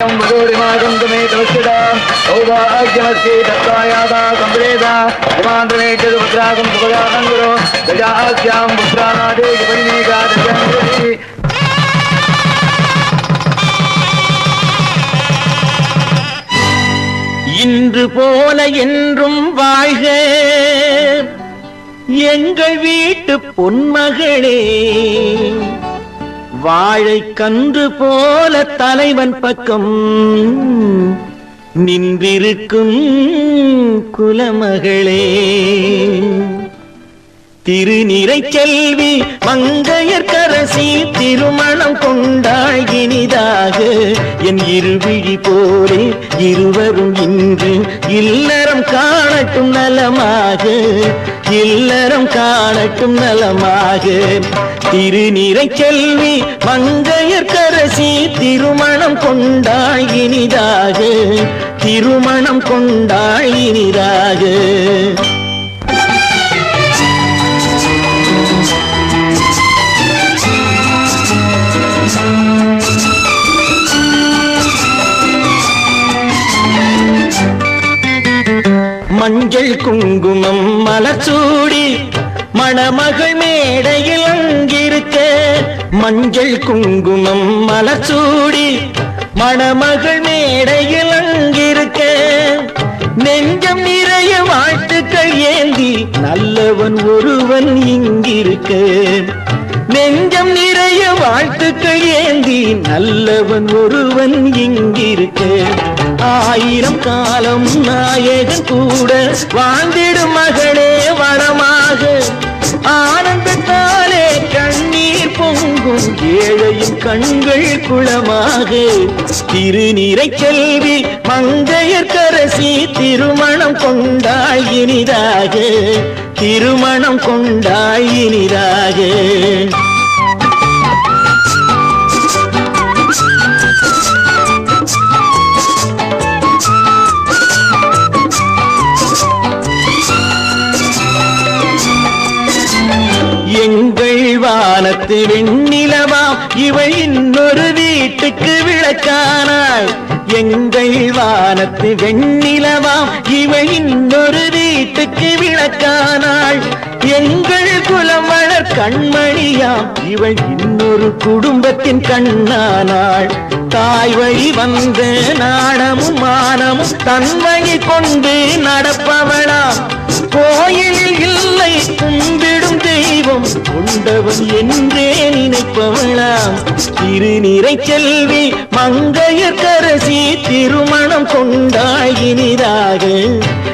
वधूरिमागं मे तवस्यता सौभाग्यमस्ति तत्त्वायाता सम्प्रेता हिमान्द्रमे च पुत्रागं सुभगानं गुरो गजास्यां पुत्रानादे परिमेका दशङ्गति இன்று போல என்றும் வாழ்க எங்கள் வீட்டு பொன்மகளே வாழை கன்று போல தலைவன் பக்கம் நின்றிருக்கும் குலமகளே. திருநிறை செல்வி நீ திருமணம் கொண்டாய் இனிதாக. என் இருவிழி போரே இருவரும் இன்று இல்லறம் காணட்டும் நலமாக. இல்லறம் காணட்டும் நலமாக. திருநீரை செல்வி மங்கையர்கரசி திருமணம் கொண்டாய் இனிதாக. திருமணம் கொண்டாய் இனிதாக. குங்குமம் மலச்சூடி மணமகள் மேடையில் அங்கிருக்க மஞ்சள் குங்குமம் மலச்சூடி மணமகள் மேடையில் அங்கிருக்க நெஞ்சம் நிறைய வாழ்த்துக்கள் ஏந்தி நல்லவன் ஒருவன் இங்கிருக்க. நெஞ்சம் நிறைய வாழ்த்துக்கள் ஏந்தி நல்லவன் ஒருவன் இங்கிருக்க. ஆயிரம் காலம் நாயகன் கூட வாழ்ந்திடும் மகளே வளமாக ஆனந்தத்தாலே கண்ணீர் பொங்கும் ஏழையின் கண்கள் குளமாக. திருநீரை செல்வி மங்கையர்கரசி திருமணம் கொண்டாள் இனிதாக. திருமணம் கொண்டாள் வானத்து வெண்ணிலவாம் இவள் இன்னொரு வீட்டுக்கு விளக்கானாள். எங்கள் வானத்து வெண்ணிலவாம் இவள் இன்னொரு வீட்டுக்கு விளக்கானாள். எங்கள் குலம் வளர் கண்மணியாம் இவள் இன்னொரு குடும்பத்தின் கண்ணானாள். தாய் வழி வந்து நாணமும் மானமும் தன்மையை கொண்டு நடப்பவளாம். என்றே நினைப்பவளாம். திருநிறை செல்வி மங்கையர்கரசி திருமணம் கொண்டாள் இனிதாக.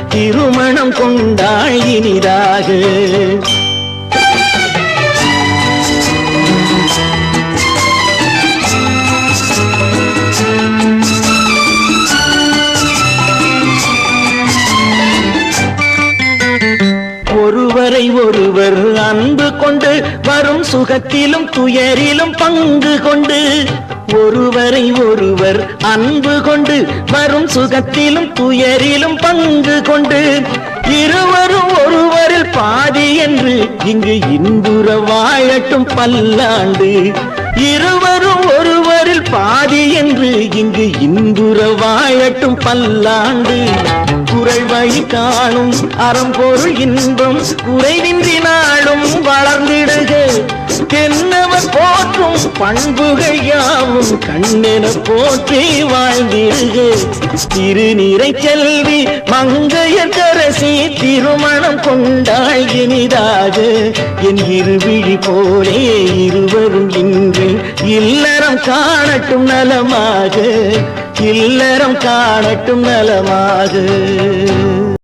திருமணம் கொண்டாள் இனிதாக. ஒருவரை ஒருவர் அன்பு கொண்டு வரும் சுகத்திலும் துயரிலும் பங்கு கொண்டு ஒருவரை ஒருவர் அன்பு கொண்டு வரும் சுகத்திலும் துயரிலும் பங்கு கொண்டு இருவரும் ஒருவரில் பாதி என்று இங்கு இன்புற வாழட்டும் பல்லாண்டு இருவரும் ஒருவரில் பாதி என்று இங்கு இன்புற வாழட்டும் பல்லாண்டு. குரல் வைத்தாலும் அறம் பொருள் இன்பம் குறைவின்றி நாளும் வளர்ந்திடுக. தென்னவர் போற்றும் பண்புகள் யாவும் கண்ணென போற்றி வாழ்ந்திடுக. திருநீரை செல்வி மங்கையர் கரசி திருமணம் கொண்டாள் இனிதாக. என் இருவிழி போலே இருவரும் இன்று இல்லறம் காணட்டும் நலமாக. இல்லறம் காணட்டும் நலமாக.